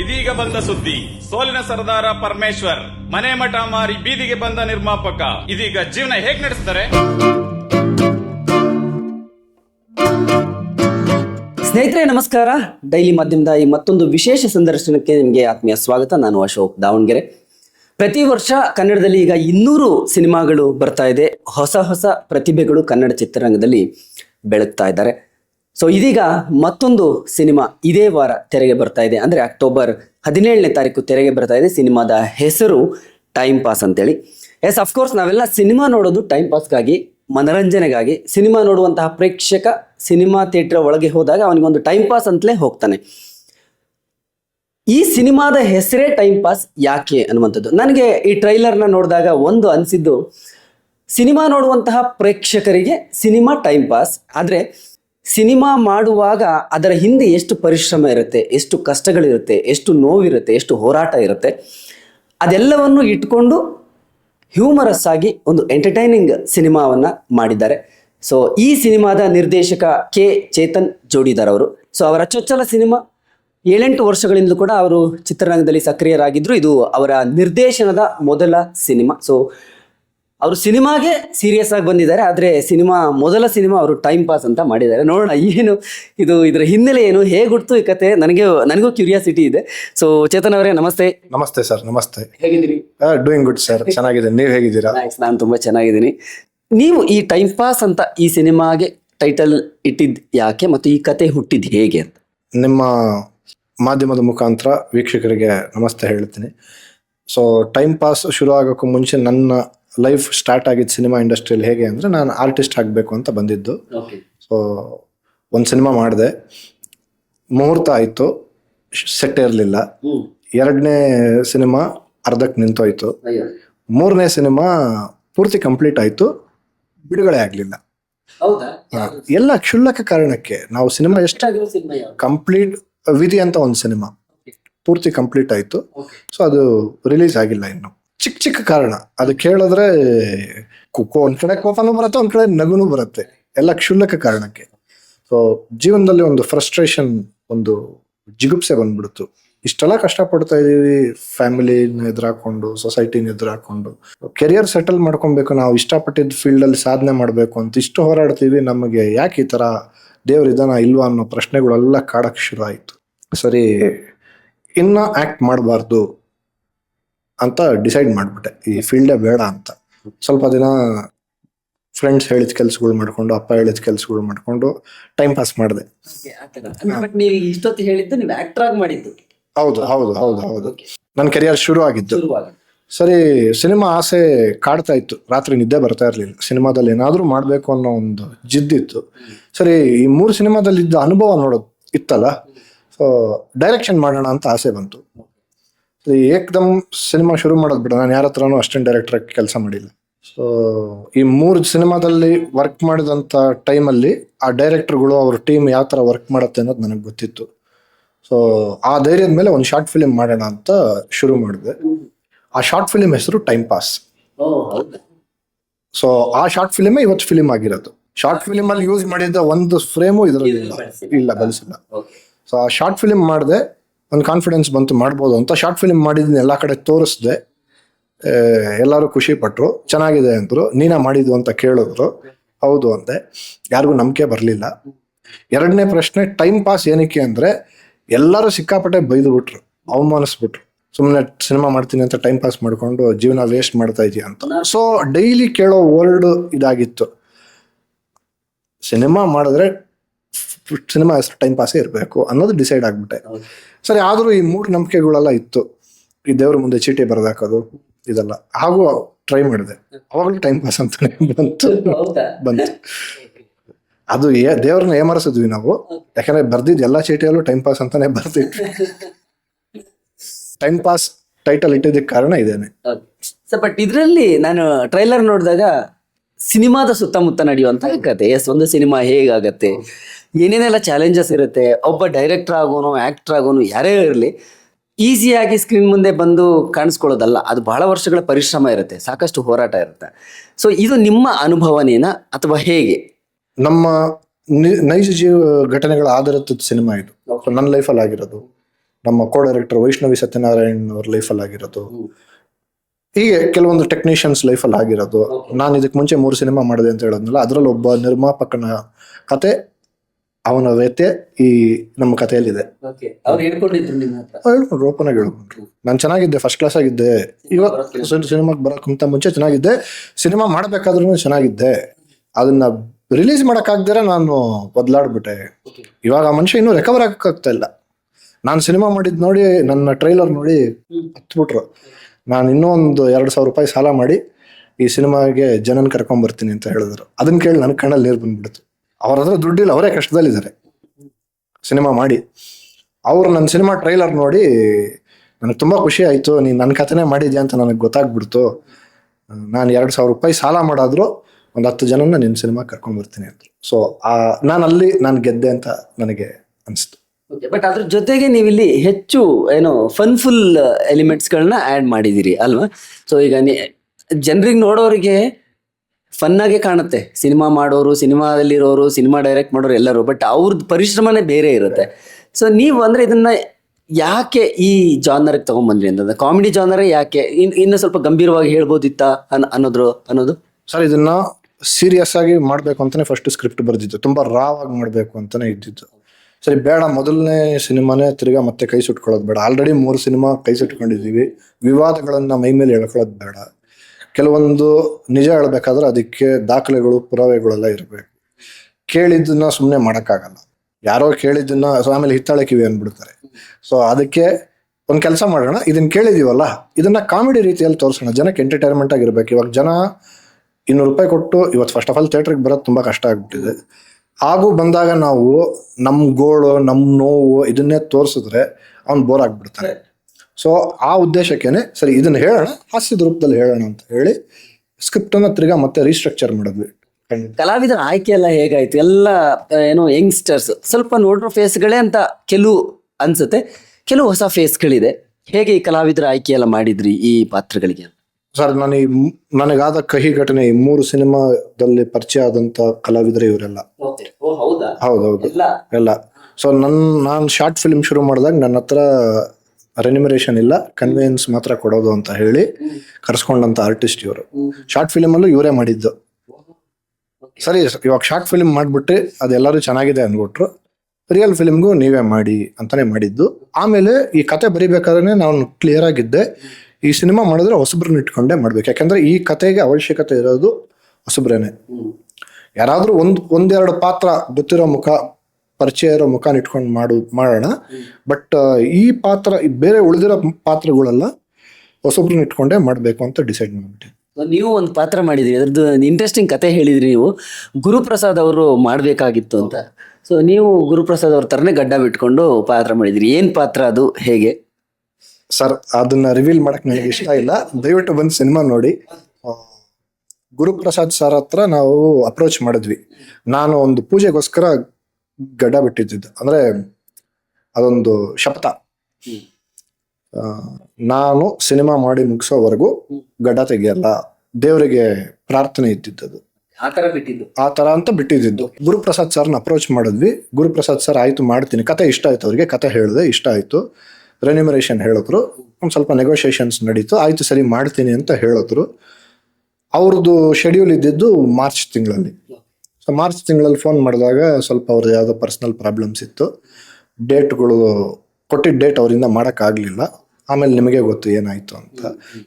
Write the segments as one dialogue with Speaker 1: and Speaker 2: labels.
Speaker 1: ಇದೀಗ ಬಂದ ಸುದ್ದಿ. ಸೋಲಿನ ಸರದಾರ ಪರಮೇಶ್ವರ್, ಮನೆ ಮಠ ಮಾರಿ ಬೀದಿಗೆ ಬಂದ ನಿರ್ಮಾಪಕ. ಇದೀಗ ಜೀವನ ಹೇಗ್ ನಡೆಸ್ತಾರೆ?
Speaker 2: ಸ್ನೇಹಿತರೆ, ನಮಸ್ಕಾರ. ಡೈಲಿ ಮಾಧ್ಯಮದ ಈ ಮತ್ತೊಂದು ವಿಶೇಷ ಸಂದರ್ಶನಕ್ಕೆ ನಿಮಗೆ ಆತ್ಮೀಯ ಸ್ವಾಗತ. ನಾನು ಅಶೋಕ್ ದಾವಣಗೆರೆ. ಪ್ರತಿ ವರ್ಷ ಕನ್ನಡದಲ್ಲಿ ಈಗ ಇನ್ನೂರು ಸಿನಿಮಾಗಳು ಬರ್ತಾ ಇದೆ. ಹೊಸ ಹೊಸ ಪ್ರತಿಭೆಗಳು ಕನ್ನಡ ಚಿತ್ರರಂಗದಲ್ಲಿ ಬೆಳಗ್ತಾ ಇದ್ದಾರೆ. ಸೊ ಇದೀಗ ಮತ್ತೊಂದು ಸಿನಿಮಾ ಇದೇ ವಾರ ತೆರೆಗೆ ಬರ್ತಾ ಇದೆ. ಅಂದರೆ ಅಕ್ಟೋಬರ್ ಹದಿನೇಳನೇ ತಾರೀಕು ತೆರೆಗೆ ಬರ್ತಾ ಇದೆ ಸಿನಿಮಾದ ಹೆಸರು ಟೈಮ್ ಪಾಸ್ ಅಂತೇಳಿ. ಎಸ್ ಅಫ್ಕೋರ್ಸ್ ನಾವೆಲ್ಲ ಸಿನಿಮಾ ನೋಡೋದು ಟೈಮ್ ಪಾಸ್ಗಾಗಿ ಮನರಂಜನೆಗಾಗಿ ಸಿನಿಮಾ ನೋಡುವಂತಹ ಪ್ರೇಕ್ಷಕ ಸಿನಿಮಾ ಥಿಯೇಟರ್ ಒಳಗೆ ಹೋದಾಗ ಅವನಿಗೊಂದು ಟೈಮ್ ಪಾಸ್ ಅಂತಲೇ ಹೋಗ್ತಾನೆ. ಈ ಸಿನಿಮಾದ ಹೆಸರೇ ಟೈಮ್ ಪಾಸ್ ಯಾಕೆ ಅನ್ನುವಂಥದ್ದು. ನನಗೆ ಈ ಟ್ರೈಲರ್ನ ನೋಡಿದಾಗ ಒಂದು ಅನಿಸಿದ್ದು, ಸಿನಿಮಾ ನೋಡುವಂತಹ ಪ್ರೇಕ್ಷಕರಿಗೆ ಸಿನಿಮಾ ಟೈಮ್ ಪಾಸ್ ಆದರೆ ಸಿನಿಮಾ ಮಾಡುವಾಗ ಅದರ ಹಿಂದೆ ಎಷ್ಟು ಪರಿಶ್ರಮ ಇರುತ್ತೆ, ಎಷ್ಟು ಕಷ್ಟಗಳಿರುತ್ತೆ, ಎಷ್ಟು ನೋವಿರುತ್ತೆ, ಎಷ್ಟು ಹೋರಾಟ ಇರುತ್ತೆ, ಅದೆಲ್ಲವನ್ನು ಇಟ್ಕೊಂಡು ಹ್ಯೂಮರಸ್ ಆಗಿ ಒಂದು ಎಂಟರ್ಟೈನಿಂಗ್ ಸಿನಿಮಾವನ್ನು ಮಾಡಿದ್ದಾರೆ. ಸೊ ಈ ಸಿನಿಮಾದ ನಿರ್ದೇಶಕ ಕೆ ಚೇತನ್ ಜೋಡಿದಾರ್ ಅವರು. ಸೊ ಅವರ ಚೊಚ್ಚಲ ಸಿನಿಮಾ, ಏಳೆಂಟು ವರ್ಷಗಳಿಂದಲೂ ಕೂಡ ಅವರು ಚಿತ್ರರಂಗದಲ್ಲಿ ಸಕ್ರಿಯರಾಗಿದ್ದರು ಇದು ಅವರ ನಿರ್ದೇಶನದ ಮೊದಲ ಸಿನಿಮಾ. ಸೊ ಅವರು ಸಿನಿಮಾಗೆ ಸೀರಿಯಸ್ ಆಗಿ ಬಂದಿದ್ದಾರೆ ಆದರೆ ಸಿನಿಮಾ ಮೊದಲ ಸಿನಿಮಾ ಅವರು ಟೈಮ್ ಪಾಸ್ ಅಂತ ಮಾಡಿದ್ದಾರೆ. ನೋಡೋಣ ಏನು ಇದು ಇದರ ಹಿನ್ನೆಲೆ ಏನು ಹೇಗೆ ಹುಡ್ತು ಈ ಕತೆ? ನನಗೆ ನನಗೂ ಕ್ಯೂರಿಯಾಸಿಟಿ ಇದೆ. ಸೊ ಚೇತನ್ ಅವರೇ ನಮಸ್ತೆ.
Speaker 3: ನಮಸ್ತೆ ಸರ್ ನಮಸ್ತೆ.
Speaker 2: ಹೇಗಿದ್ದೀರಿ?
Speaker 3: ಡೂಯಿಂಗ್ ಗುಡ್ ಸರ್ ಚೆನ್ನಾಗಿದೆ ನೀವು ಹೇಗಿದ್ದೀರಾ?
Speaker 2: ಥ್ಯಾಂಕ್ಸ್ ನಾನು ತುಂಬ ಚೆನ್ನಾಗಿದ್ದೀನಿ. ನೀವು ಈ ಟೈಮ್ ಪಾಸ್ ಅಂತ ಈ ಸಿನಿಮಾಗೆ ಟೈಟಲ್ ಇಟ್ಟಿದ್ ಯಾಕೆ ಮತ್ತು ಈ ಕತೆ ಹುಟ್ಟಿದ್ದು ಹೇಗೆ ಅಂತ?
Speaker 3: ನಿಮ್ಮ ಮಾಧ್ಯಮದ ಮುಖಾಂತರ ವೀಕ್ಷಕರಿಗೆ ನಮಸ್ತೆ ಹೇಳ್ತೀನಿ. ಸೊ ಟೈಮ್ ಪಾಸ್ ಶುರು ಆಗೋಕ್ಕೂ ಮುಂಚೆ ನನ್ನ ಲೈಫ್ ಸ್ಟಾರ್ಟ್ ಆಗಿದ್ದು ಸಿನಿಮಾ ಇಂಡಸ್ಟ್ರಿಯಲ್ಲಿ ಹೇಗೆ ಅಂದರೆ ನಾನು ಆರ್ಟಿಸ್ಟ್ ಆಗಬೇಕು ಅಂತ ಬಂದಿದ್ದು. ಸೊ ಒಂದು ಸಿನಿಮಾ ಮಾಡಿದೆ. ಮುಹೂರ್ತ ಆಯಿತು. ಸೆಟ್ ಇರಲಿಲ್ಲ. ಎರಡನೇ ಸಿನಿಮಾ ಅರ್ಧಕ್ಕೆ ನಿಂತೋಯ್ತು. ಮೂರನೇ ಸಿನಿಮಾ ಪೂರ್ತಿ ಕಂಪ್ಲೀಟ್ ಆಯಿತು. ಬಿಡುಗಡೆ ಆಗಲಿಲ್ಲ. ಎಲ್ಲ ಕ್ಷುಲ್ಲಕ ಕಾರಣಕ್ಕೆ ನಾವು ಸಿನಿಮಾ ಎಷ್ಟು ಕಂಪ್ಲೀಟ್ ವಿಧಿ ಅಂತ ಒಂದು ಸಿನಿಮಾ ಪೂರ್ತಿ ಕಂಪ್ಲೀಟ್ ಆಯಿತು. ಸೊ ಅದು ರಿಲೀಸ್ ಆಗಿಲ್ಲ ಇನ್ನು. ಚಿಕ್ಕ ಚಿಕ್ಕ ಕಾರಣ. ಅದು ಕೇಳಿದ್ರೆ ಕುಕ್ಕೋ ಒಂದ್ ಕಡೆ ಕೋಪನೂ ಬರುತ್ತೆ, ಒಂದ್ ಕಡೆ ನಗುನು ಬರುತ್ತೆ. ಎಲ್ಲ ಕ್ಷುಲ್ಲಕ ಕಾರಣಕ್ಕೆ. ಸೊ ಜೀವನದಲ್ಲಿ ಒಂದು ಫ್ರಸ್ಟ್ರೇಷನ್ ಒಂದು ಜಿಗುಪ್ಸೆ ಬಂದ್ಬಿಡ್ತು. ಇಷ್ಟೆಲ್ಲ ಕಷ್ಟಪಡ್ತಾ ಇದೀವಿ ಫ್ಯಾಮಿಲಿನ ಎದುರಾಕೊಂಡು ಸೊಸೈಟಿನ ಎದುರಾಕೊಂಡು. ಕೆರಿಯರ್ ಸೆಟಲ್ ಮಾಡ್ಕೊಬೇಕು, ನಾವು ಇಷ್ಟಪಟ್ಟಿದ್ದ ಫೀಲ್ಡ್ ಅಲ್ಲಿ ಸಾಧನೆ ಮಾಡಬೇಕು ಅಂತ ಇಷ್ಟು ಹೋರಾಡ್ತೀವಿ, ನಮಗೆ ಯಾಕೆ ಈ ದೇವ್ರ ಇದನ್ನ ಇಲ್ವಾ ಅನ್ನೋ ಪ್ರಶ್ನೆಗಳೆಲ್ಲ ಕಾಡಕ್ಕೆ ಶುರು ಆಯ್ತು. ಸರಿ, ಇನ್ನ ಆಕ್ಟ್ ಮಾಡಬಾರ್ದು. ಅಂತ ಡಿಸೈಡ್ ಮಾಡ್ಬಿಟ್ಟೆ. ಈ ಫೀಲ್ಡೇ ಬೇಡ ಅಂತ. ಸ್ವಲ್ಪ ದಿನ ಫ್ರೆಂಡ್ಸ್ ಹೇಳಿದ ಕೆಲಸಗಳು ಮಾಡ್ಕೊಂಡು ಅಪ್ಪ ಹೇಳಿದ ಕೆಲಸಗಳು ಮಾಡ್ಕೊಂಡು ಟೈಮ್ ಪಾಸ್ ಮಾಡಿದೆ.
Speaker 2: ಬಟ್ ನೀವು ಇಷ್ಟೊತ್ತು ಹೇಳಿದ್ದು ನೀವು ಆಕ್ಟರ್ ಆಗಿ ಮಾಡಿದ್ದು.
Speaker 3: ಹೌದು ಹೌದು ಹೌದು ಹೌದು. ನನ್ನ ಕೆರಿಯರ್ ಶುರು ಆಗಿದ್ದು. ಸರಿ ಸಿನಿಮಾ ಆಸೆ ಕಾಡ್ತಾ ಇತ್ತು. ರಾತ್ರಿ ನಿದ್ದೆ ಬರ್ತಾ ಇರಲಿಲ್ಲ. ಸಿನಿಮಾದಲ್ಲಿ ಏನಾದ್ರೂ ಮಾಡ್ಬೇಕು ಅನ್ನೋ ಒಂದು ಜಿದ್ದಿತ್ತು ಸರಿ ಈ ಮೂರು ಸಿನಿಮಾದಲ್ಲಿ ಇದ್ದ ಅನುಭವ ನೋಡೋದು ಇತ್ತಲ್ಲ? ಸೊ ಡೈರೆಕ್ಷನ್ ಮಾಡೋಣ ಅಂತ ಆಸೆ ಬಂತು. ಏಕ್ದಮ್ ಸಿನಿಮಾ ಶುರು ಮಾಡೋದು ಬಿಡ. ನಾನು ಯಾರ ಹತ್ರನೂ ಅಸಿಸ್ಟೆಂಟ್ ಡೈರೆಕ್ಟರ್ ಕೆಲಸ ಮಾಡಿಲ್ಲ. ಸೊ ಈ ಮೂರು ಸಿನಿಮಾದಲ್ಲಿ ವರ್ಕ್ ಮಾಡಿದಂಥ ಟೈಮಲ್ಲಿ ಆ ಡೈರೆಕ್ಟರ್ಗಳು ಅವ್ರ ಟೀಮ್ ಯಾವ ಥರ ವರ್ಕ್ ಮಾಡುತ್ತೆ ಅನ್ನೋದು ನನಗೆ ಗೊತ್ತಿತ್ತು. ಸೊ ಆ ಧೈರ್ಯದ ಮೇಲೆ ಒಂದು ಶಾರ್ಟ್ ಫಿಲಿಮ್ ಮಾಡೋಣ ಅಂತ ಶುರು ಮಾಡಿದೆ. ಆ ಶಾರ್ಟ್ ಫಿಲಿಮ್ ಹೆಸರು ಟೈಮ್ ಪಾಸ್ ಸೊ ಆ ಶಾರ್ಟ್ ಫಿಲಿಮೇ ಇವತ್ತು ಫಿಲಿಮ್ ಆಗಿರೋದು. ಶಾರ್ಟ್ ಫಿಲಿಮ್ ಅಲ್ಲಿ ಯೂಸ್ ಮಾಡಿದ ಒಂದು ಫ್ರೇಮು ಇದರಲ್ಲಿ ಇಲ್ಲ. ಇಲ್ಲ ಬಳಸಿಲ್ಲ ಸೊ ಆ ಶಾರ್ಟ್ ಫಿಲಿಮ್ ಮಾಡಿದೆ. ಒಂದು ಕಾನ್ಫಿಡೆನ್ಸ್ ಬಂತು, ಮಾಡ್ಬೋದು ಅಂತ ಶಾರ್ಟ್ ಫಿಲಿಮ್ ಮಾಡಿದ್ದೀನಿ ಎಲ್ಲ ಕಡೆ ತೋರಿಸ್ದೆ. ಎಲ್ಲರೂ ಖುಷಿ ಪಟ್ರು. ಚೆನ್ನಾಗಿದೆ ಅಂದರು. ನೀನಾ ಮಾಡಿದ್ದು ಅಂತ ಕೇಳಿದ್ರು. ಹೌದು ಅಂದೆ. ಯಾರಿಗೂ ನಂಬಿಕೆ ಬರಲಿಲ್ಲ. ಎರಡನೇ ಪ್ರಶ್ನೆ ಟೈಮ್ ಪಾಸ್ ಏನಕ್ಕೆ ಅಂದರೆ, ಎಲ್ಲರೂ ಸಿಕ್ಕಾಪಟ್ಟೆ ಬೈದು ಬಿಟ್ರು. ಅವಮಾನಿಸ್ಬಿಟ್ರು. ಸುಮ್ಮನೆ ಸಿನಿಮಾ ಮಾಡ್ತೀನಿ ಅಂತ ಟೈಮ್ ಪಾಸ್ ಮಾಡಿಕೊಂಡು ಜೀವನ ವೇಸ್ಟ್ ಮಾಡ್ತಾ ಇದೀಯ ಅಂತ. ಸೊ ಡೈಲಿ ಕೇಳೋ ವರ್ಡ್ ಇದಾಗಿತ್ತು. ಸಿನಿಮಾ ಮಾಡಿದ್ರೆ ಸಿನಿಮಾ ಎಷ್ಟು ಟೈಮ್ ಪಾಸೇ ಇರಬೇಕು ಅನ್ನೋದು ಡಿಸೈಡ್ ಆಗ್ಬಿಟ್ಟೆ. ಸರಿ ಆದರೂ ಈ ಮೂರು ನಂಬಿಕೆಗಳೆಲ್ಲ ಇತ್ತು. ಈ ದೇವ್ರ ಮುಂದೆ ಚೀಟಿ ಬರೆದಾಕೋದು ಇದೆಲ್ಲ. ಹಾಗೂ ಟ್ರೈ ಮಾಡಿದೆ. ಅವಾಗಲೂ ಟೈಮ್ ಪಾಸ್ ಅಂತಾನೆ ಬಂತು. ಬಂತು. ಅದು ಏ ದೇವ್ರನ್ನ ಏಮರಿಸಿದ್ವಿ ನಾವು. ಯಾಕಂದ್ರೆ ಬರ್ದಿದ್ ಎಲ್ಲಾ ಚೀಟಿಯಲ್ಲೂ ಟೈಮ್ ಪಾಸ್ ಅಂತಾನೆ ಬರ್ತಿತ್ತು ಟೈಮ್ ಪಾಸ್ ಟೈಟಲ್ ಇಟ್ಟಿದ್ದಕ್ಕೆ ಕಾರಣ ಇದೇನೆ.
Speaker 2: ಬಟ್ ಇದರಲ್ಲಿ ನಾನು ಟ್ರೈಲರ್ ನೋಡಿದಾಗ ಸಿನಿಮಾದ ಸುತ್ತಮುತ್ತ ನಡೆಯುವಂತ ಕತೆ. ಎಸ್ ಒಂದು ಸಿನಿಮಾ ಹೇಗಾಗತ್ತೆ? ಏನೇನೆಲ್ಲ ಚಾಲೆಂಜಸ್ ಇರುತ್ತೆ ಒಬ್ಬ ಡೈರೆಕ್ಟರ್ ಆಗೋನು ಆಕ್ಟರ್ ಆಗೋನು ಯಾರೇ ಇರಲಿ ಈಸಿಯಾಗಿ ಸ್ಕ್ರೀನ್ ಮುಂದೆ ಬಂದು ಕಾಣಿಸ್ಕೊಳ್ಳೋದಲ್ಲ ಅದು ಬಹಳ ವರ್ಷಗಳ ಪರಿಶ್ರಮ ಇರುತ್ತೆ ಸಾಕಷ್ಟು ಹೋರಾಟ ಇರುತ್ತೆ. ಸೊ ಇದು ನಿಮ್ಮ ಅನುಭವನೇನ ಅಥವಾ ಹೇಗೆ?
Speaker 3: ನಮ್ಮ ನೈಜ ಜೀವ ಘಟನೆಗಳ ಆಧಾರದ ಸಿನಿಮಾ ಇದು. ನನ್ನ ಲೈಫಲ್ಲಿ ಆಗಿರೋದು ನಮ್ಮ ಕೋ ಡೈರೆಕ್ಟರ್ ವೈಷ್ಣವಿ ಸತ್ಯನಾರಾಯಣ್ ಅವ್ರ ಲೈಫಲ್ಲಿ ಆಗಿರೋದು. ಹೀಗೆ ಕೆಲವೊಂದು ಟೆಕ್ನಿಷಿಯನ್ಸ್ ಲೈಫಲ್ಲಿ ಆಗಿರೋದು. ನಾನು ಇದಕ್ಕೆ ಮುಂಚೆ ಮೂರು ಸಿನಿಮಾ ಮಾಡಿದೆ ಅಂತ ಹೇಳೋದ್ನಲ್ಲ ಅದರಲ್ಲಿ ಒಬ್ಬ ನಿರ್ಮಾಪಕನ ಕತೆ ಅವನ ವ್ಯತೆ ಈ ನಮ್ಮ ಕಥೆಯಲ್ಲಿದೆ.
Speaker 2: ಅವ್ರು ಹೇಳ್ಕೊಂಡಿದ್ರು ನಿಮ್ಮ ಹತ್ರ.
Speaker 3: ಹೇಳ್ಕೊಂಡ್ರು ಓಪನ್ ಆಗಿ ಹೇಳ್ಕೊಂಡ್ರು. ನಾನು ಚೆನ್ನಾಗಿದ್ದೆ ಫಸ್ಟ್ ಕ್ಲಾಸ್ ಆಗಿದ್ದೆ. ಇವಾಗ ಸಿನಿಮಾಗೆ ಬರೋಕ್ಕಿಂತ ಮುಂಚೆ ಚೆನ್ನಾಗಿದ್ದೆ. ಸಿನಿಮಾ ಮಾಡಬೇಕಾದ್ರೂ ಚೆನ್ನಾಗಿದ್ದೆ. ಅದನ್ನ ರಿಲೀಸ್ ಮಾಡೋಕ್ಕಾಗ್ದಿರ ನಾನು ಬದಲಾಡ್ಬಿಟ್ಟೆ. ಇವಾಗ ಆ ಮನುಷ್ಯ ಇನ್ನೂ ರಿಕವರ್ ಆಗಕ್ಕಾಗ್ತಾ ಇಲ್ಲ. ನಾನು ಸಿನಿಮಾ ಮಾಡಿದ್ ನೋಡಿ ನನ್ನ ಟ್ರೈಲರ್ ನೋಡಿ ಹತ್ಬಿಟ್ರು. ನಾನು ಇನ್ನೂ ಒಂದು ಎರಡು ಸಾವಿರ ರೂಪಾಯಿ ಸಾಲ ಮಾಡಿ ಈ ಸಿನಿಮಾಗೆ ಜನನ್ ಕರ್ಕೊಂಡ್ ಬರ್ತೀನಿ ಅಂತ ಹೇಳಿದ್ರು. ಅದನ್ನ ಕೇಳಿ ನನ್ನ ಕಣ್ಣಲ್ಲಿ ನೀರು ಬಂದ್ಬಿಡ್ತು. ಅವ್ರ ಹತ್ರ ದುಡ್ಡಿಲ್ಲ, ಅವರೇ ಕಷ್ಟದಲ್ಲಿದ್ದಾರೆ. ಸಿನಿಮಾ ಮಾಡಿ. ಅವ್ರು ನನ್ನ ಸಿನಿಮಾ ಟ್ರೈಲರ್ ನೋಡಿ ನನಗೆ ತುಂಬ ಖುಷಿ ಆಯಿತು, ನೀನು ನನ್ನ ಕಥೆನೇ ಮಾಡಿದ್ಯಾ ಅಂತ ನನಗೆ ಗೊತ್ತಾಗ್ಬಿಡ್ತು. ನಾನು ಎರಡು ಸಾವಿರ ರೂಪಾಯಿ ಸಾಲ ಮಾಡಾದ್ರು ಒಂದು ಹತ್ತು ಜನನ ನಿನ್ನ ಸಿನಿಮಾ ಕರ್ಕೊಂಡ್ಬರ್ತೀನಿ ಅಂದರು. ಸೊ ನಾನು ಅಲ್ಲಿ ನಾನು ಗೆದ್ದೆ ಅಂತ ನನಗೆ ಅನಿಸ್ತು.
Speaker 2: ಬಟ್ ಅದ್ರ ಜೊತೆಗೆ ನೀವಿಲ್ಲಿ ಹೆಚ್ಚು ಏನು ಫನ್ಫುಲ್ ಎಲಿಮೆಂಟ್ಸ್ಗಳನ್ನ ಆ್ಯಡ್ ಮಾಡಿದ್ದೀರಿ, ಅಲ್ವಾ? ಸೊ ಈಗ ಜನರಿಗೆ ನೋಡೋರಿಗೆ ಫನ್ ಆಗೇ ಕಾಣುತ್ತೆ. ಸಿನಿಮಾ ಮಾಡೋರು, ಸಿನಿಮಾದಲ್ಲಿರೋರು, ಸಿನಿಮಾ ಡೈರೆಕ್ಟ್ ಮಾಡೋರು ಎಲ್ಲರೂ, ಬಟ್ ಅವ್ರದ್ದು ಪರಿಶ್ರಮನೇ ಬೇರೆ ಇರುತ್ತೆ. ಸೊ ನೀವು ಅಂದರೆ ಇದನ್ನ ಯಾಕೆ ಈ ಜಾನರ್ಗೆ ತಗೊಂಡ್ಬಂದ್ರಿ ಅಂತಂದ್ರೆ, ಕಾಮಿಡಿ ಜಾನರೇ ಯಾಕೆ? ಇನ್, ಇನ್ನು ಸ್ವಲ್ಪ ಗಂಭೀರವಾಗಿ ಹೇಳ್ಬೋದಿತ್ತ ಅನ್, ಅನ್ನೋದ್ರು, ಅನ್ನೋದು?
Speaker 3: ಸರ್, ಇದನ್ನ ಸೀರಿಯಸ್ ಆಗಿ ಮಾಡಬೇಕು ಅಂತಾನೆ ಫಸ್ಟ್ ಸ್ಕ್ರಿಪ್ಟ್ ಬರೆದಿತ್ತು. ತುಂಬಾ ರಾವ್ ಆಗಿ ಮಾಡಬೇಕು ಅಂತಾನೆ ಇದ್ದಿತ್ತು ಸರಿ, ಬೇಡ, ಮೊದಲನೇ ಸಿನಿಮಾನೇ ತಿರ್ಗಾ ಮತ್ತೆ ಕೈ ಸುಟ್ಕೊಳ್ಳೋದು ಬೇಡ. ಆಲ್ರೆಡಿ ಮೂರು ಸಿನಿಮಾ ಕೈ ಸುಟ್ಕೊಂಡಿದ್ದೀವಿ. ವಿವಾದಗಳನ್ನ ಮೈ ಮೇಲೆ ಹೇಳ್ಕೊಳ್ಳೋದು ಬೇಡ. ಕೆಲವೊಂದು ನಿಜ ಹೇಳಬೇಕಾದ್ರೆ ಅದಕ್ಕೆ ದಾಖಲೆಗಳು, ಪುರಾವೆಗಳೆಲ್ಲ ಇರಬೇಕು. ಕೇಳಿದ್ದನ್ನ ಸುಮ್ಮನೆ ಮಾಡೋಕ್ಕಾಗಲ್ಲ. ಯಾರೋ ಕೇಳಿದ್ದನ್ನ ಆಮೇಲೆ ಹಿತ್ತಾಳೆ ಕಿವಿ ಅಂದ್ಬಿಡ್ತಾರೆ. ಸೊ ಅದಕ್ಕೆ ಒಂದು ಕೆಲಸ ಮಾಡೋಣ. ಇದನ್ನ ಕೇಳಿದೀವಲ್ಲ, ಇದನ್ನ ಕಾಮಿಡಿ ರೀತಿಯಲ್ಲಿ ತೋರಿಸೋಣ. ಜನಕ್ಕೆ ಎಂಟರ್ಟೈನ್ಮೆಂಟ್ ಆಗಿರ್ಬೇಕು ಇವಾಗ ಜನ ಇನ್ನೂರು ರೂಪಾಯಿ ಕೊಟ್ಟು, ಇವತ್ತು ಫಸ್ಟ್ ಆಫ್ ಆಲ್ ಥಿಯೇಟ್ರಿಗೆ ಬರೋದು ತುಂಬ ಕಷ್ಟ ಆಗ್ಬಿಟ್ಟಿದೆ. ಹಾಗೂ ಬಂದಾಗ ನಾವು ನಮ್ಮ ಗೋಳು ನಮ್ಮ ನೋವು ಇದನ್ನೇ ತೋರಿಸಿದ್ರೆ ಅವ್ನು ಬೋರ್ ಆಗ್ಬಿಡ್ತಾನೆ. ಸೊ ಆ ಉದ್ದೇಶಕ್ಕೇನೆ ಸರಿ ಇದನ್ನ ಹೇಳೋಣ. ಹಾಸ್ಯದ ರೂಪದಲ್ಲಿ ಹೇಳೋಣ ಅಂತ ಹೇಳಿ ಸ್ಕ್ರಿಪ್ಟ್ ಅನ್ನ ತಿರ್ಗಾ ಮತ್ತೆ ರೀಸ್ಟ್ರಕ್ಚರ್ ಮಾಡಿದ್ವಿ.
Speaker 2: ಕಲಾವಿದರ ಆಯ್ಕೆ ಎಲ್ಲ ಹೇಗಾಯ್ತು? ಎಲ್ಲ ಏನು ಯಂಗ್ಸ್ಟರ್ಸ್ ಸ್ವಲ್ಪ ನೋಡಿರೋ ಫೇಸ್ಗಳೇ ಅಂತ ಕೆಲವು ಅನ್ಸುತ್ತೆ. ಕೆಲವು ಹೊಸ ಫೇಸ್ಗಳಿದೆ ಹೇಗೆ ಈ ಕಲಾವಿದರ ಆಯ್ಕೆ ಎಲ್ಲ ಮಾಡಿದ್ರಿ ಈ ಪಾತ್ರಗಳಿಗೆ?
Speaker 3: ಸರ್ ನಾನು ಈ ನನಗಾದ ಕಹಿ ಘಟನೆ ಈ ಮೂರು ಸಿನಿಮಾದಲ್ಲಿ ಪರಿಚಯ ಆದಂತ ಕಲಾವಿದರ ಇವರೆಲ್ಲ. ಹೌದೌದು.
Speaker 2: ಎಲ್ಲ?
Speaker 3: ಎಲ್ಲ. ಸೊ ನನ್ನ ನಾನು ಶಾರ್ಟ್ ಫಿಲ್ಮ್ ಶುರು ಮಾಡಿದಾಗ ನನ್ನ ಹತ್ರ ರೆನ್ಯುಮರೇಷನ್ ಇಲ್ಲ ಕನ್ವೆನ್ಸ್ ಮಾತ್ರ ಕೊಡೋದು ಅಂತ ಹೇಳಿ ಕರ್ಸ್ಕೊಂಡಂತ ಆರ್ಟಿಸ್ಟ್ ಇವರು. ಶಾರ್ಟ್ ಫಿಲಿಮಲ್ಲೂ ಇವರೇ ಮಾಡಿದ್ದು. ಸರಿ, ಇವಾಗ ಶಾರ್ಟ್ ಫಿಲ್ಮ್ ಮಾಡ್ಬಿಟ್ಟು ಅದೆಲ್ಲರೂ ಚೆನ್ನಾಗಿದೆ ಅಂದ್ಬಿಟ್ರು ರಿಯಲ್ ಫಿಲ್ಮ್ಗೂ ನೀವೇ ಮಾಡಿ ಅಂತಾನೆ ಮಾಡಿದ್ದು. ಆಮೇಲೆ ಈ ಕತೆ ಬರಿಬೇಕಾದ್ರೆ ನಾನು ಕ್ಲಿಯರ್ ಆಗಿದ್ದೆ. ಈ ಸಿನಿಮಾ ಮಾಡಿದ್ರೆ ಹೊಸಬ್ರನ್ನ ಇಟ್ಕೊಂಡೇ ಮಾಡ್ಬೇಕು. ಯಾಕಂದ್ರೆ ಈ ಕತೆಗೆ ಅವಶ್ಯಕತೆ ಇರೋದು ಹೊಸಬ್ರೇನೆ. ಯಾರಾದ್ರೂ ಒಂದ್, ಒಂದೆರಡು ಪಾತ್ರ ಗೊತ್ತಿರೋ ಮುಖ ಪರಿಚಯ ಇರೋ ಮುಖಾನ್ ಇಟ್ಕೊಂಡು ಮಾಡು ಮಾಡೋಣ. ಬಟ್ ಈ ಪಾತ್ರ ಬೇರೆ ಉಳಿದಿರೋ ಪಾತ್ರಗಳೆಲ್ಲ ಹೊಸಬ್ರನ್ನ ಇಟ್ಕೊಂಡೇ ಮಾಡಬೇಕು ಅಂತ ಡಿಸೈಡ್ ಮಾಡ್ಬಿಟ್ಟೆ.
Speaker 2: ನೀವು ಒಂದು ಪಾತ್ರ ಮಾಡಿದ್ರಿ. ಅದ್ರದ್ದು ಇಂಟ್ರೆಸ್ಟಿಂಗ್ ಕತೆ ಹೇಳಿದ್ರಿ ನೀವು. ಗುರುಪ್ರಸಾದ್ ಅವರು ಮಾಡಬೇಕಾಗಿತ್ತು ಅಂತ. ಸೊ ನೀವು ಗುರುಪ್ರಸಾದ್ ಅವ್ರ ಥರನೇ ಗಡ್ಡ ಬಿಟ್ಕೊಂಡು ಪಾತ್ರ ಮಾಡಿದ್ರಿ. ಏನ್ ಪಾತ್ರ ಅದು? ಹೇಗೆ?
Speaker 3: ಸರ್ ಅದನ್ನ ರಿವೀಲ್ ಮಾಡಕ್ ನನಗೆ ಇಷ್ಟ ಇಲ್ಲ. ದಯವಿಟ್ಟು ಬಂದು ಸಿನಿಮಾ ನೋಡಿ. ಗುರುಪ್ರಸಾದ್ ಸರ್ ಹತ್ರ ನಾವು ಅಪ್ರೋಚ್ ಮಾಡಿದ್ವಿ. ನಾನು ಒಂದು ಪೂಜೆಗೋಸ್ಕರ ಗಡ್ಡ ಬಿಟ್ಟಿದ್ದಿದ್ದು. ಅಂದ್ರೆ ಅದೊಂದು ಶಪಥ. ನಾನು ಸಿನಿಮಾ ಮಾಡಿ ಮುಗಿಸೋವರೆಗೂ ಗಡ್ಡ ತೆಗಿಯಲ್ಲ. ದೇವರಿಗೆ ಪ್ರಾರ್ಥನೆ ಇದ್ದಿದ್ದದು.
Speaker 2: ಆ ಥರ ಬಿಟ್ಟಿದ್ದು.
Speaker 3: ಆ ತರ ಅಂತ ಬಿಟ್ಟಿದ್ದು ಗುರುಪ್ರಸಾದ್ ಸರ್ನ ಅಪ್ರೋಚ್ ಮಾಡಿದ್ವಿ. ಗುರುಪ್ರಸಾದ್ ಸರ್ ಆಯ್ತು ಮಾಡ್ತೀನಿ. ಕತೆ ಇಷ್ಟ ಆಯ್ತು ಅವ್ರಿಗೆ. ಕತೆ ಹೇಳಿದೆ ಇಷ್ಟ ಆಯ್ತು. ರೆನ್ಯುಮರೇಷನ್ ಹೇಳಿದ್ರು. ಒಂದು ಸ್ವಲ್ಪ ನೆಗೋಷಿಯೇಷನ್ಸ್ ನಡೀತು. ಆಯ್ತು ಸರಿ ಮಾಡ್ತೀನಿ ಅಂತ ಹೇಳಿದ್ರು. ಅವ್ರದ್ದು ಶೆಡ್ಯೂಲ್ ಇದ್ದಿದ್ದು ಮಾರ್ಚ್ ತಿಂಗಳಲ್ಲಿ. ಮಾರ್ಚ್ ತಿಂಗಳಲ್ಲಿ ಫೋನ್ ಮಾಡಿದಾಗ ಸ್ವಲ್ಪ ಅವ್ರದ್ದು ಯಾವುದೋ ಪರ್ಸ್ನಲ್ ಪ್ರಾಬ್ಲಮ್ಸ್ ಇತ್ತು. ಡೇಟ್ಗಳು ಕೊಟ್ಟಿದ್ದ ಡೇಟ್ ಅವರಿಂದ ಮಾಡೋಕ್ಕಾಗಲಿಲ್ಲ ಆಮೇಲೆ ನಿಮಗೆ ಗೊತ್ತು ಏನಾಯಿತು ಅಂತ.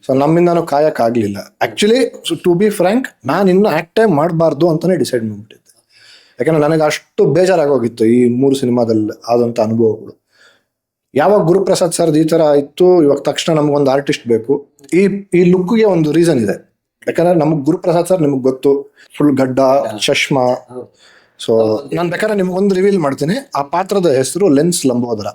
Speaker 3: ಸೊ ನಮ್ಮಿಂದನೂ ಕಾಯೋಕ್ಕಾಗಲಿಲ್ಲ ಆ್ಯಕ್ಚುಲಿ ಟು ಬಿ ಫ್ರ್ಯಾಂಕ್ ನಾನು ಇನ್ನೂ ಆ್ಯಕ್ಟೇ ಮಾಡಬಾರ್ದು ಅಂತಲೇ ಡಿಸೈಡ್ ಮಾಡಿಬಿಟ್ಟಿದ್ದೆ. ಯಾಕಂದ್ರೆ ನನಗೆ ಅಷ್ಟು ಬೇಜಾರಾಗೋಗಿತ್ತು ಈ ಮೂರು ಸಿನಿಮಾದಲ್ಲಿ ಆದಂಥ ಅನುಭವಗಳು. ಯಾವಾಗ ಗುರುಪ್ರಸಾದ್ ಸರ್ದು ಈ ಥರ ಇತ್ತು ಇವಾಗ ತಕ್ಷಣ ನಮಗೊಂದು ಆರ್ಟಿಸ್ಟ್ ಬೇಕು. ಈ ಈ ಲುಕ್ಗೆ ಒಂದು ರೀಸನ್ ಇದೆ. ಯಾಕಂದ್ರೆ ನಮ್ಗೆ ಗುರುಪ್ರಸಾದ್ ಸರ್ ನಿಮ್ಗೆ ಗೊತ್ತು. ಫುಲ್ ಗಡ್ಡ ಚಶ್ಮಾ. ಸೊ ನಾನು ಬೇಕಾದ್ರೆ ನಿಮ್ಗೊಂದು ರಿವೀಲ್ ಮಾಡ್ತೀನಿ. ಆ ಪಾತ್ರದ ಹೆಸರು ಲೆನ್ಸ್ ಲಂಬೋದರ.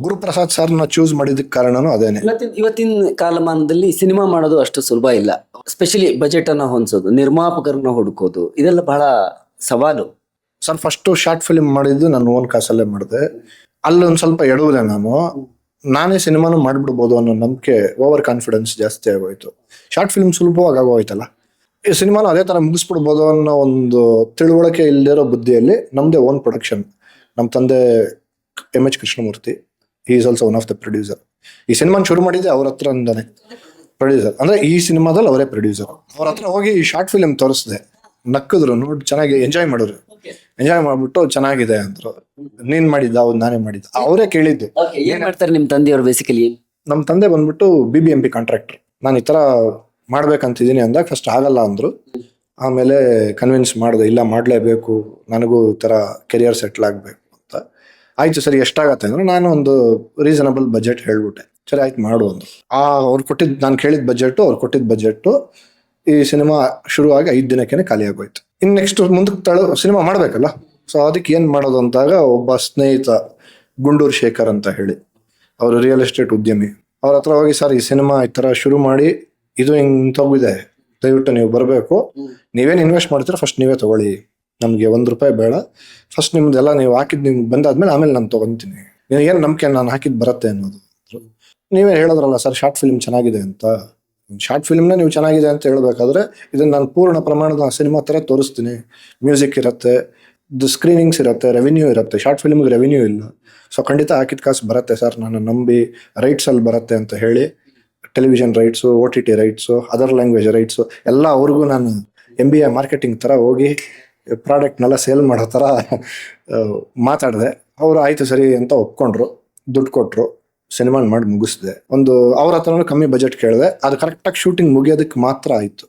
Speaker 3: ಗುರುಪ್ರಸಾದ್ನ ಚೂಸ್ ಮಾಡಿದಕ್ಕೆ ಕಾರಣನೂ ಅದೇನೆ.
Speaker 2: ಇವತ್ತಿನ ಇವತ್ತಿನ ಕಾಲಮಾನದಲ್ಲಿ ಸಿನಿಮಾ ಮಾಡೋದು ಅಷ್ಟು ಸುಲಭ ಇಲ್ಲ. ಸ್ಪೆಷಲಿ ಬಜೆಟ್ ಅನ್ನ ಹೊಂದಿಸೋದು ನಿರ್ಮಾಪಕರನ್ನ ಹುಡುಕೋದು ಇದೆಲ್ಲ ಬಹಳ ಸವಾಲು.
Speaker 3: ಸರ್ ಫಸ್ಟ್ ಶಾರ್ಟ್ ಫಿಲ್ಮ್ ಮಾಡಿದ್ದು ನಾನು ಓನ್ ಕಾಸಲ್ಲೇ ಮಾಡಿದೆ. ಅಲ್ಲಿ ಒಂದು ಸ್ವಲ್ಪ ಎಡವುದೆ ನಾನು. ನಾನೇ ಸಿನಿಮಾನು ಮಾಡ್ಬಿಡ್ಬೋದು ಅನ್ನೋ ನಂಬಿಕೆ ಓವರ್ ಕಾನ್ಫಿಡೆನ್ಸ್ ಜಾಸ್ತಿ ಆಗೋಯ್ತು. ಶಾರ್ಟ್ ಫಿಲ್ಮ್ ಸುಲಭವಾಗಿ ಆಗೋಯ್ತಲ್ಲ? ಈ ಸಿನಿಮಾನ ಅದೇ ತರ ಮುಗಿಸ್ಬಿಡ್ಬೋದು ಅನ್ನೋ ಒಂದು ತಿಳುವಳಿಕೆ ಇಲ್ಲದಿರೋ ಬುದ್ಧಿಯಲ್ಲಿ ನಮ್ಮದೇ ಓನ್ ಪ್ರೊಡಕ್ಷನ್ ನಮ್ಮ ತಂದೆ M H Krishnamurthy is also one of the producer ಈ ಸಿನಿಮಾನ ಶುರು ಮಾಡಿದ್ದೆ ಅವ್ರ ಹತ್ರ ಅಂದಾನೆ ಪ್ರೊಡ್ಯೂಸರ್ ಅಂದ್ರೆ ಈ ಸಿನಿಮಾದಲ್ಲಿ ಅವರೇ ಪ್ರೊಡ್ಯೂಸರ್ ಅವ್ರ ಹತ್ರ ಹೋಗಿ ಈ ಶಾರ್ಟ್ ಫಿಲ್ಮ್ ತೋರಿಸ್ದೆ. ನಕ್ಕಿದ್ರು ನೋಡಿ ಚೆನ್ನಾಗಿ ಎಂಜಾಯ್ ಮಾಡಿದ್ರು. ಎಂಜಾಯ್ ಮಾಡ್ಬಿಟ್ಟು ಚೆನ್ನಾಗಿದೆ ಅಂದ್ರು. ನೀನ್ ಮಾಡಿದ್ದ ಅವ್ರು ನಾನೇ ಮಾಡಿದ್ದ. ಅವರೇ ಕೇಳಿದ್ದು.
Speaker 2: ಏನ್ ಮಾಡ್ತಾರೆ ನಿಮ್ ತಂದೆಯವರು ಬೇಸಿಕಲಿ
Speaker 3: ನಮ್ಮ ತಂದೆ ಬಂದ್ಬಿಟ್ಟು B B M P contractor ನಾನು ಈ ಥರ ಮಾಡ್ಬೇಕಂತಿದ್ದೀನಿ ಅಂದಾಗ ಫಸ್ಟ್ ಆಗಲ್ಲ ಅಂದರು. ಆಮೇಲೆ ಕನ್ವಿನ್ಸ್ ಮಾಡಿದೆ, ಇಲ್ಲ ಮಾಡಲೇಬೇಕು, ನನಗೂ ಈ ಥರ ಕೆರಿಯರ್ ಸೆಟ್ಲ್ ಆಗಬೇಕು ಅಂತ. ಆಯಿತು ಸರಿ, ಎಷ್ಟಾಗತ್ತೆ ಅಂದರೆ ನಾನು ಒಂದು ರೀಸನಬಲ್ ಬಜೆಟ್ ಹೇಳ್ಬಿಟ್ಟೆ. ಸರಿ, ಆಯ್ತು ಮಾಡು ಅಂದರು. ಆ, ಅವ್ರು ಕೊಟ್ಟಿದ್ದು ನಾನು ಕೇಳಿದ ಬಜೆಟ್ಟು ಅವ್ರು ಕೊಟ್ಟಿದ್ದ ಬಜೆಟ್ಟು ಈ ಸಿನಿಮಾ ಶುರುವಾಗಿ ಐದು ದಿನಕ್ಕೇನೆ ಖಾಲಿ ಆಗೋಯ್ತು. ಇನ್ನು ನೆಕ್ಸ್ಟ್ ಮುಂದಕ್ಕೆ ತಳ, ಸಿನಿಮಾ ಮಾಡಬೇಕಲ್ಲ? ಸೊ ಅದಕ್ಕೆ ಏನು ಮಾಡೋದು ಅಂತಾಗ ಒಬ್ಬ ಸ್ನೇಹಿತ ಗುಂಡೂರು ಶೇಖರ್ ಅಂತ ಹೇಳಿ. ಅವರು ರಿಯಲ್ ಎಸ್ಟೇಟ್ ಉದ್ಯಮಿ. ಅವ್ರ ಹತ್ರ ಹೋಗಿ, ಸರ್, ಈ ಸಿನಿಮಾ ಈ ತರ ಶುರು ಮಾಡಿ, ಇದು ಹಿಂಗ್ ಇದೆ ದಯವಿಟ್ಟು ನೀವು ಬರಬೇಕು. ನೀವೇನು ಇನ್ವೆಸ್ಟ್ ಮಾಡ್ತೀರಾ ಫಸ್ಟ್ ನೀವೇ ತಗೊಳ್ಳಿ. ನಮಗೆ ಒಂದು ರೂಪಾಯಿ ಬೇಡ. ಫಸ್ಟ್ ನಿಮ್ದೆಲ್ಲ ನೀವು ಹಾಕಿದ್ ನಿಮ್ಗೆ ಬಂದಾದ್ಮೇಲೆ ಆಮೇಲೆ ನಾನು ತಗೊಂತೀನಿ. ಏನು ನಂಬಿಕೆ ನಾನು ಹಾಕಿದ್ ಬರುತ್ತೆ ಅನ್ನೋದು. ನೀವೇ ಹೇಳಿದ್ರಲ್ಲ, ಸರ್, ಶಾರ್ಟ್ ಫಿಲ್ಮ್ ಚೆನ್ನಾಗಿದೆ ಅಂತ. ಶಾರ್ಟ್ ಫಿಲ್ಮ್ನ ನೀವು ಚೆನ್ನಾಗಿದೆ ಅಂತ ಹೇಳಬೇಕಾದ್ರೆ, ಇದನ್ನ ನಾನು ಪೂರ್ಣ ಪ್ರಮಾಣದ ಸಿನಿಮಾ ತರ ತೋರಿಸ್ತೀನಿ. ಮ್ಯೂಸಿಕ್ ಇರುತ್ತೆ. ಸ್ಕ್ರೀನಿಂಗ್ಸ್ ಇರುತ್ತೆ ರೆವಿನ್ಯೂ ಇರುತ್ತೆ ಶಾರ್ಟ್ ಫಿಲ್ಮ್ಗೆ ರೆವಿನ್ಯೂ ಇಲ್ಲ. ಸೊ ಖಂಡಿತ ಹಾಕಿದ ಕಾಸು ಬರುತ್ತೆ ಸರ್ ನಾನು ನಂಬಿ ರೈಟ್ಸ್ ಅಲ್ಲಿ ಬರುತ್ತೆ ಅಂತ ಹೇಳಿ television rights O T T rights other language rights ಎಲ್ಲ ಅವ್ರಿಗೂ ನಾನು ಎಂ ಬಿ ಎ ಮಾರ್ಕೆಟಿಂಗ್ ಥರ ಹೋಗಿ ಪ್ರಾಡಕ್ಟ್ನೆಲ್ಲ ಸೇಲ್ ಮಾಡೋ ಥರ ಮಾತಾಡಿದೆ. ಅವರು ಆಯಿತು ಸರಿ ಅಂತ ಒಪ್ಕೊಂಡ್ರು, ದುಡ್ಡು ಕೊಟ್ಟರು ಸಿನಿಮಾ ಮಾಡಿ ಮುಗಿಸಿದೆ. ಒಂದು ಅವ್ರ ಹತ್ರನೂ ಕಮ್ಮಿ ಬಜೆಟ್ ಕೇಳಿದೆ, ಅದು ಕರೆಕ್ಟಾಗಿ ಶೂಟಿಂಗ್ ಮುಗಿಯೋದಕ್ಕೆ ಮಾತ್ರ ಆಯಿತು.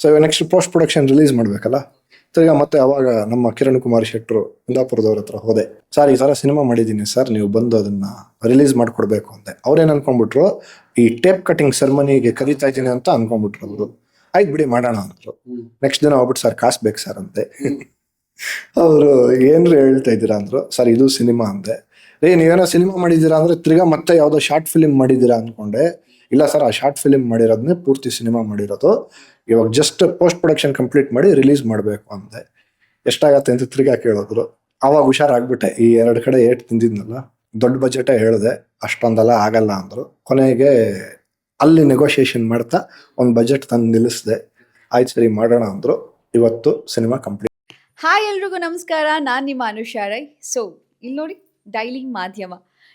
Speaker 3: ಸೊ ಇವಾಗ ನೆಕ್ಸ್ಟ್ ಪೋಸ್ಟ್ ಪ್ರೊಡಕ್ಷನ್ ರಿಲೀಸ್ ಮಾಡಬೇಕಲ್ಲ ತಿರ್ಗಾ ಮತ್ತೆ ಅವಾಗ ನಮ್ಮ ಕಿರಣ್ ಕುಮಾರ್ ಶೆಟ್ಟರು ಕುಂದಾಪುರದವ್ರ ಹತ್ರ ಹೋದೆ. ಸರ್ ಈ ಸಲ ಸಿನಿಮಾ ಮಾಡಿದ್ದೀನಿ ಸರ್ ನೀವು ಬಂದು ಅದನ್ನ ರಿಲೀಸ್ ಮಾಡ್ಕೊಡ್ಬೇಕು ಅಂತ ಅವ್ರೇನು ಅನ್ಕೊಂಡ್ಬಿಟ್ರು ಈ ಟೇಪ್ ಕಟಿಂಗ್ ಸೆರ್ಮನಿಗೆ ಕರಿತಾ ಇದ್ದೀನಿ ಅಂತ ಅನ್ಕೊಂಡ್ಬಿಟ್ರು ಅವರು. ಆಯ್ತು ಬಿಡಿ ಮಾಡೋಣ ಅಂದ್ರು. ನೆಕ್ಸ್ಟ್ ದಿನ ಹೋಗ್ಬಿಟ್ಟು ಸರ್ ಕಾಸು ಬೇಕು ಸರ್ ಅಂತೆ ಅವರು ಏನ್ರು ಹೇಳ್ತಾ ಇದ್ದೀರಾ ಅಂದ್ರು ಸರ್ ಇದು ಸಿನಿಮಾ ಅಂದೆ. ಏ ನೀವೇನೋ ಸಿನಿಮಾ ಮಾಡಿದ್ದೀರಾ ಅಂದ್ರೆ ತಿರ್ಗಾ ಮತ್ತೆ ಯಾವುದೋ ಶಾರ್ಟ್ ಫಿಲಿಮ್ ಮಾಡಿದ್ದೀರಾ ಅನ್ಕೊಂಡೆ ಇಲ್ಲ ಸರ್, ಆ ಶಾರ್ಟ್ ಫಿಲಿಮ್ ಮಾಡಿರೋದನ್ನೇ ಪೂರ್ತಿ ಸಿನಿಮಾ ಮಾಡಿರೋದು. ಇವಾಗ ಜಸ್ಟ್ ಪೋಸ್ಟ್ ಪ್ರೊಡಕ್ಷನ್ ಕಂಪ್ಲೀಟ್ ಮಾಡಿ ರಿಲೀಸ್ ಮಾಡಬೇಕು ಅಂದೆ. ಎಷ್ಟಾಗತ್ತೆ ಅಂತ ತಿರ್ಗಾ ಕೇಳಿದ್ರು. ಅವಾಗ ಹುಷಾರಾಗ್ಬಿಟ್ಟೆ. ಈ ಎರಡು ಕಡೆ ಏಟ್ ತಿಂದಿದ್ನಲ್ಲ, ದೊಡ್ಡ ಬಜೆಟೇ ಹೇಳಿದೆ, ಅಷ್ಟೊಂದೆಲ್ಲ ಆಗಲ್ಲ ಅಂದರು. ಕೊನೆಗೆ ಅಲ್ಲಿ ನೆಗೋಷಿಯೇಷನ್ ಮಾಡ್ತಾ ಒಂದು ಬಜೆಟ್ ತಂದು ನಿಲ್ಲಿಸಿದೆ. ಆಯ್ತು ಸರಿ, ಮಾಡೋಣ ಅಂದರು. ಇವತ್ತು ಸಿನಿಮಾ ಕಂಪ್ಲೀಟ್
Speaker 4: ಹಾಯ್ ಎಲ್ರಿಗೂ ನಮಸ್ಕಾರ. ನಾನು ನಿಮ್ಮ ಅನುಷಾ ರೈ. ಸೊ ಇಲ್ಲಿ ನೋಡಿ ಡೈಲಿ ಮಾಧ್ಯಮ.